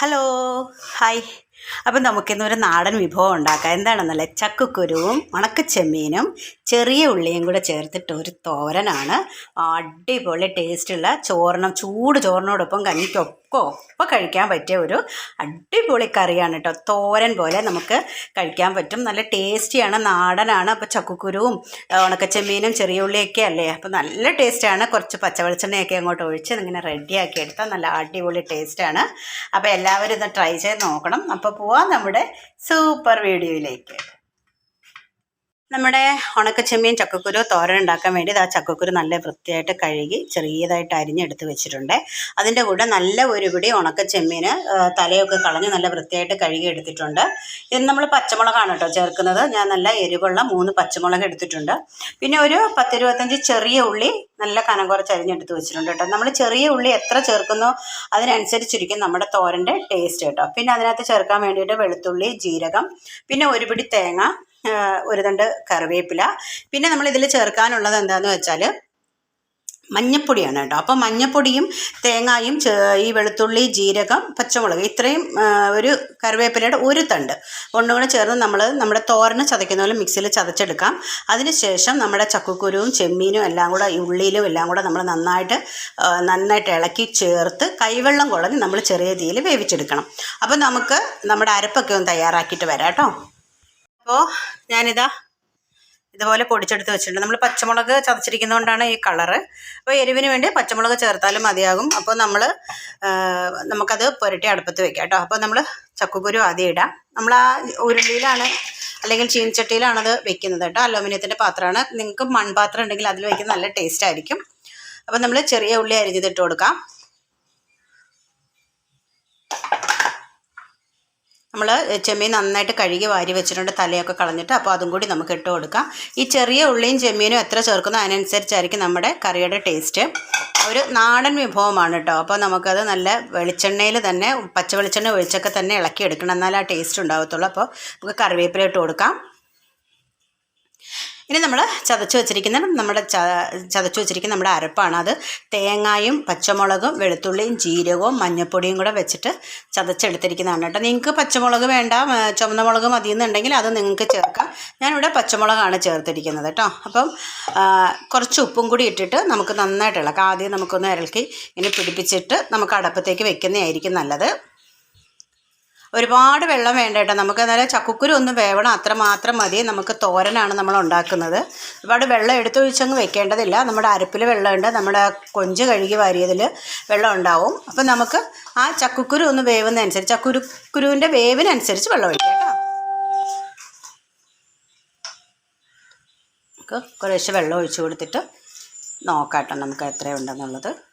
Hello hi അപ്പം നമുക്കിന്നൊരു നാടൻ വിഭവം ഉണ്ടാക്കാം. എന്താണെന്നല്ലേ? ചക്കക്കുരുവും ഉണക്കച്ചെമ്മീനും ചെറിയ ഉള്ളിയും കൂടെ ചേർത്തിട്ട് ഒരു തോരനാണ്. അടിപൊളി ടേസ്റ്റുള്ള ചോറിനും ചൂട് ചോറിനോടൊപ്പം കഞ്ഞിക്കൊക്കെ ഒപ്പം കഴിക്കാൻ പറ്റിയ ഒരു അടിപൊളി കറിയാണ് കേട്ടോ. തോരൻ പോലെ നമുക്ക് കഴിക്കാൻ പറ്റും. നല്ല ടേസ്റ്റിയാണ് നാടനാണ്. അപ്പോൾ ചക്കക്കുരുവും ഉണക്കച്ചെമ്മീനും ചെറിയ ഉള്ളിയൊക്കെ അല്ലേ? അപ്പോൾ നല്ല ടേസ്റ്റാണ്. കുറച്ച് പച്ചവെളിച്ചെണ്ണയൊക്കെ അങ്ങോട്ട് ഒഴിച്ച് ഇങ്ങനെ റെഡിയാക്കി എടുത്താൽ നല്ല അടിപൊളി ടേസ്റ്റാണ് അപ്പോൾ എല്ലാവരും ഇത് ട്രൈ ചെയ്ത് നോക്കണം. അപ്പോൾ പോവാം നമ്മുടെ സൂപ്പർ വീഡിയോയിലേക്ക്. നമ്മുടെ ഉണക്കച്ചെമ്മീൻ ചക്കക്കുരു തോരൻ ഉണ്ടാക്കാൻ വേണ്ടി ആ ചക്കക്കുരു നല്ല വൃത്തിയായിട്ട് കഴുകി ചെറിയതായിട്ട് അരിഞ്ഞെടുത്ത് വെച്ചിട്ടുണ്ട്. അതിന്റെ കൂടെ നല്ല ഒരു പിടി ഉണക്കച്ചെമ്മീന് തലയൊക്കെ കളഞ്ഞ് നല്ല വൃത്തിയായിട്ട് കഴുകി എടുത്തിട്ടുണ്ട്. ഇത് നമ്മൾ പച്ചമുളകാണ് കേട്ടോ ചേർക്കുന്നത്. ഞാൻ നല്ല എരിവുള്ള മൂന്ന് പച്ചമുളക് എടുത്തിട്ടുണ്ട്. പിന്നെ ഒരു പത്തിരുപത്തഞ്ച് ചെറിയ ഉള്ളി നല്ല കനം കുറച്ച് അരിഞ്ഞെടുത്ത് വെച്ചിട്ടുണ്ട് കേട്ടോ. നമ്മൾ ചെറിയ ഉള്ളി എത്ര ചേർക്കുന്നോ അതിനനുസരിച്ചിരിക്കും നമ്മുടെ തോരന്റെ ടേസ്റ്റ് കേട്ടോ. പിന്നെ അതിനകത്ത് ചേർക്കാൻ വേണ്ടിയിട്ട് വെളുത്തുള്ളി ജീരകം പിന്നെ ഒരു പിടി തേങ്ങ ഒരു തണ്ട് കറിവേപ്പില. പിന്നെ നമ്മൾ ഇതിൽ ചേർക്കാനുള്ളത് എന്താണെന്ന് വെച്ചാൽ മഞ്ഞപ്പൊടിയാണ് കേട്ടോ. അപ്പോൾ മഞ്ഞപ്പൊടിയും തേങ്ങായും ഈ വെളുത്തുള്ളി ജീരകം പച്ചമുളക് ഇത്രയും ഒരു കറിവേപ്പിലയുടെ ഒരു തണ്ട് ഒന്നും കൂടെ ചേർന്ന് നമ്മൾ നമ്മുടെ തോരന് ചതയ്ക്കുന്ന പോലെ മിക്സിയിൽ ചതച്ചെടുക്കാം. അതിനുശേഷം നമ്മുടെ ചക്കക്കുരുവും ചെമ്മീനും എല്ലാം കൂടെ ഉള്ളിയിലും എല്ലാം കൂടെ നമ്മൾ നന്നായിട്ട് നന്നായിട്ട് ഇളക്കി ചേർത്ത് കൈവെള്ളം കുളഞ്ഞ് നമ്മൾ ചെറിയ തീയിൽ വേവിച്ചെടുക്കണം. അപ്പോൾ നമുക്ക് നമ്മുടെ അരപ്പൊക്കെ ഒന്ന് തയ്യാറാക്കിയിട്ട് വരാം കേട്ടോ. അപ്പോൾ ഞാനിതാ ഇതുപോലെ പൊടിച്ചെടുത്ത് വെച്ചിട്ടുണ്ട്. നമ്മൾ പച്ചമുളക് ചതച്ചിരിക്കുന്നതുകൊണ്ടാണ് ഈ കളറ്. അപ്പോൾ എരിവിന് വേണ്ടി പച്ചമുളക് ചേർത്താലും മതിയാകും. അപ്പോൾ നമ്മൾ നമുക്കത് പുരട്ടി അടുപ്പത്ത് വെക്കാം കേട്ടോ. അപ്പോൾ നമ്മൾ ചക്കക്കുരു ആദ്യം ഇടാം. നമ്മൾ ആ ഉരുളിയിലാണ് അല്ലെങ്കിൽ ചീനച്ചട്ടിയിലാണത് വെക്കുന്നത് കേട്ടോ. അലൂമിനിയത്തിന്റെ പാത്രമാണ്. നിങ്ങൾക്ക് മൺപാത്രം ഉണ്ടെങ്കിൽ അതിൽ വയ്ക്കുന്നത് നല്ല ടേസ്റ്റ് ആയിരിക്കും. അപ്പോൾ നമ്മൾ ചെറിയ ഉള്ളി അരിഞ്ഞിട്ട് കൊടുക്കാം. നമ്മൾ ചെമ്മീൻ നന്നായിട്ട് കഴുകി വാരി വെച്ചിട്ടുണ്ട് തലയൊക്കെ കളഞ്ഞിട്ട്. അപ്പോൾ അതും കൂടി നമുക്ക് ഇട്ട് കൊടുക്കാം. ഈ ചെറിയ ഉള്ളിയും ചെമ്മീനും എത്ര ചേർക്കുന്നോ അതിനനുസരിച്ചായിരിക്കും നമ്മുടെ കറിയുടെ ടേസ്റ്റ്. ഒരു നാടൻ വിഭവമാണ് കേട്ടോ. അപ്പോൾ നമുക്കത് നല്ല വെളിച്ചെണ്ണയിൽ തന്നെ പച്ച വെളിച്ചെണ്ണ ഒഴിച്ചൊക്കെ തന്നെ ഇളക്കി എടുക്കണം എന്നാലേ ആ ടേസ്റ്റ് ഉണ്ടാകത്തുള്ളൂ അപ്പോൾ നമുക്ക് കറിവേപ്പില ഇട്ട് കൊടുക്കാം. ഇനി നമ്മൾ ചതച്ച് വെച്ചിരിക്കുന്ന നമ്മുടെ ചതച്ച് വെച്ചിരിക്കുന്ന നമ്മുടെ അരപ്പാണ്. അത് തേങ്ങായും പച്ചമുളകും വെളുത്തുള്ളിയും ജീരകവും മഞ്ഞൾപ്പൊടിയും കൂടെ വെച്ചിട്ട് ചതച്ചെടുത്തിരിക്കുന്നതാണ് കേട്ടോ. നിങ്ങൾക്ക് പച്ചമുളക് വേണ്ട ചുവന്ന മുളക് മതിയെന്നുണ്ടെങ്കിൽ അത് നിങ്ങൾക്ക് ചേർക്കാം. ഞാനിവിടെ പച്ചമുളകാണ് ചേർത്തിരിക്കുന്നത് കേട്ടോ. അപ്പം കുറച്ച് ഉപ്പും കൂടി ഇട്ടിട്ട് നമുക്ക് നന്നായിട്ടുള്ള ഇളക്കാം. ആദ്യം നമുക്കൊന്ന് ഇറക്കി ഇനി പിടിപ്പിച്ചിട്ട് നമുക്ക് അടപ്പത്തേക്ക് വെക്കുന്നതായിരിക്കും നല്ലത്. ഒരുപാട് വെള്ളം വേണ്ട കേട്ടോ. നമുക്ക് എന്നാലും ചക്കുക്കുരു ഒന്ന് വേവണം. അത്ര മാത്രം മതി. നമുക്ക് തോരനാണ് നമ്മൾ ഉണ്ടാക്കുന്നത്. ഒരുപാട് വെള്ളം എടുത്തൊഴിച്ചങ്ങ് വെക്കേണ്ടതില്ല. നമ്മുടെ അരപ്പിൽ വെള്ളമുണ്ട്. നമ്മുടെ കൊഞ്ച് കഴുകി വാരിയതിൽ വെള്ളം ഉണ്ടാവും. അപ്പം നമുക്ക് ആ ചക്കുക്കുരു ഒന്ന് വേവുന്നതനുസരിച്ച് ചക്കുരു കുരുവിന്റെ വേവിനനുസരിച്ച് വെള്ളം ഒഴിക്കാം കേട്ടോ. നമുക്ക് കുറേശ്ശെ വെള്ളം ഒഴിച്ചു കൊടുത്തിട്ട് നോക്കാം കേട്ടോ നമുക്ക് എത്രയുണ്ടെന്നുള്ളത്.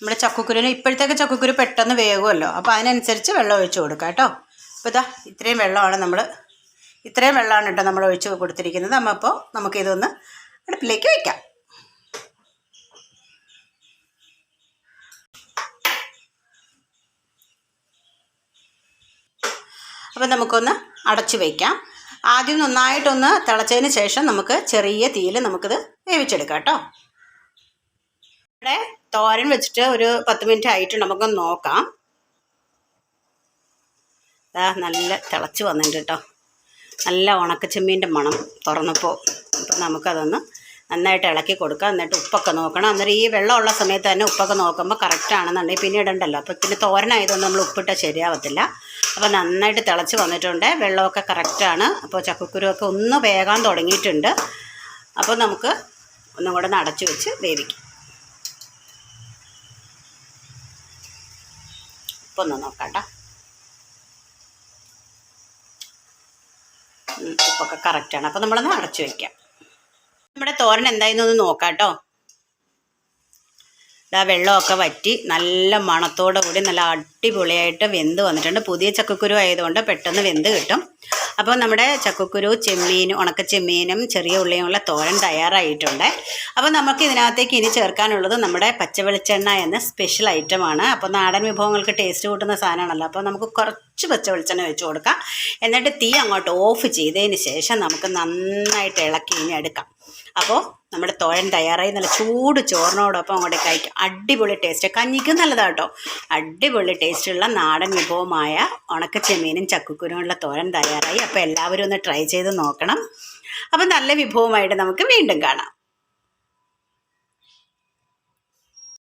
നമ്മുടെ ചക്കക്കുരുവിന് ഇപ്പോഴത്തേക്ക് ചക്കക്കുരു പെട്ടെന്ന് വേകുമല്ലോ അപ്പോൾ അതിനനുസരിച്ച് വെള്ളം ഒഴിച്ച് കൊടുക്കുക കേട്ടോ. അപ്പോൾ ഇതാ ഇത്രയും വെള്ളമാണ് നമ്മൾ ഇത്രയും വെള്ളമാണ് കേട്ടോ നമ്മൾ ഒഴിച്ച് കൊടുത്തിരിക്കുന്നത്. അപ്പോൾ നമുക്കിതൊന്ന് അടുപ്പിലേക്ക് വയ്ക്കാം അപ്പോൾ നമുക്കൊന്ന് അടച്ചു വയ്ക്കാം ആദ്യം നന്നായിട്ടൊന്ന് തിളച്ചതിന് ശേഷം നമുക്ക് ചെറിയ തീയിൽ നമുക്കിത് വേവിച്ചെടുക്കാം കേട്ടോ. ഇവിടെ തോരൻ വെച്ചിട്ട് ഒരു പത്ത് മിനിറ്റ് ആയിട്ട് നമുക്കൊന്ന് നോക്കാം. ആ നല്ല തിളച്ച് വന്നിട്ടുണ്ട് കേട്ടോ. നല്ല ഉണക്കച്ചെമ്മീന്റെ മണം തുറന്നപ്പോൾ. അപ്പം നമുക്കതൊന്ന് നന്നായിട്ട് ഇളക്കി കൊടുക്കാം. എന്നിട്ട് ഉപ്പൊക്കെ നോക്കണം. അന്നേരം ഈ വെള്ളമുള്ള സമയത്ത് തന്നെ ഉപ്പൊക്കെ നോക്കുമ്പോൾ കറക്റ്റ് ആണെന്നുണ്ടെങ്കിൽ പിന്നെ ഇടണ്ടല്ലോ അപ്പോൾ പിന്നെ തോരനായതൊന്നും നമ്മൾ ഉപ്പിട്ടാൽ ശരിയാവത്തില്ല. അപ്പോൾ നന്നായിട്ട് തിളച്ച് വന്നിട്ടുണ്ട്. വെള്ളമൊക്കെ കറക്റ്റാണ് അപ്പോൾ ചക്കക്കുരുവൊക്കെ ഒന്ന് വേകാൻ തുടങ്ങിയിട്ടുണ്ട്. അപ്പോൾ നമുക്ക് ഒന്നും കൂടെ നടച്ചു വെച്ച് വേവിക്കാം. ഉപ്പൊന്ന് നോക്കാം കേട്ടോ ഉപ്പൊക്കെ കറക്റ്റാണ് അപ്പോൾ നമ്മളൊന്ന് അടച്ചു വെക്കാം. നമ്മുടെ തോരൻ എന്തായിരുന്നു ഒന്ന് നോക്കാം ഇതാ വെള്ളമൊക്കെ വറ്റി നല്ല മണത്തോടു കൂടി നല്ല അടിപൊളിയായിട്ട് വെന്ത് വന്നിട്ടുണ്ട്. പുതിയ ചക്കക്കുരു ആയതുകൊണ്ട് പെട്ടെന്ന് വെന്ത് കിട്ടും. അപ്പോൾ നമ്മുടെ ചക്കക്കുരു ചെമ്മീനും ഉണക്കച്ചെമ്മീനും ചെറിയ ഉള്ളിയുമുള്ള തോരൻ തയ്യാറായിട്ടുണ്ട്. അപ്പോൾ നമുക്ക് ഇതിനകത്തേക്ക് ഇനി ചേർക്കാനുള്ളത് നമ്മുടെ പച്ചവെളിച്ചെണ്ണ എന്ന സ്പെഷ്യൽ ഐറ്റമാണ് അപ്പോൾ നാടൻ വിഭവങ്ങൾക്ക് ടേസ്റ്റ് കൂട്ടുന്ന സാധനമാണല്ലോ. അപ്പോൾ നമുക്ക് കുറച്ച് പച്ചവെളിച്ചെണ്ണ വെച്ച് കൊടുക്കാം. എന്നിട്ട് തീ അങ്ങോട്ട് ഓഫ് ചെയ്തതിന് ശേഷം നമുക്ക് നന്നായിട്ട് ഇളക്കി ഇനി എടുക്കാം. അപ്പോൾ നമ്മുടെ തോരൻ തയ്യാറായി. നല്ല ചൂട് ചോറിനോടൊപ്പം അങ്ങോട്ട് കഴിക്കും. അടിപൊളി ടേസ്റ്റ് കഞ്ഞിക്കും നല്ലതാണ് കേട്ടോ അടിപൊളി ടേസ്റ്റുള്ള നാടൻ വിഭവമായ ഉണക്കച്ചെമ്മീനും ചക്കുക്കുരുമുള്ള തോരൻ തയ്യാറായി. അപ്പോൾ എല്ലാവരും ഒന്ന് ട്രൈ ചെയ്ത് നോക്കണം. അപ്പം നല്ല വിഭവമായിട്ട് നമുക്ക് വീണ്ടും കാണാം.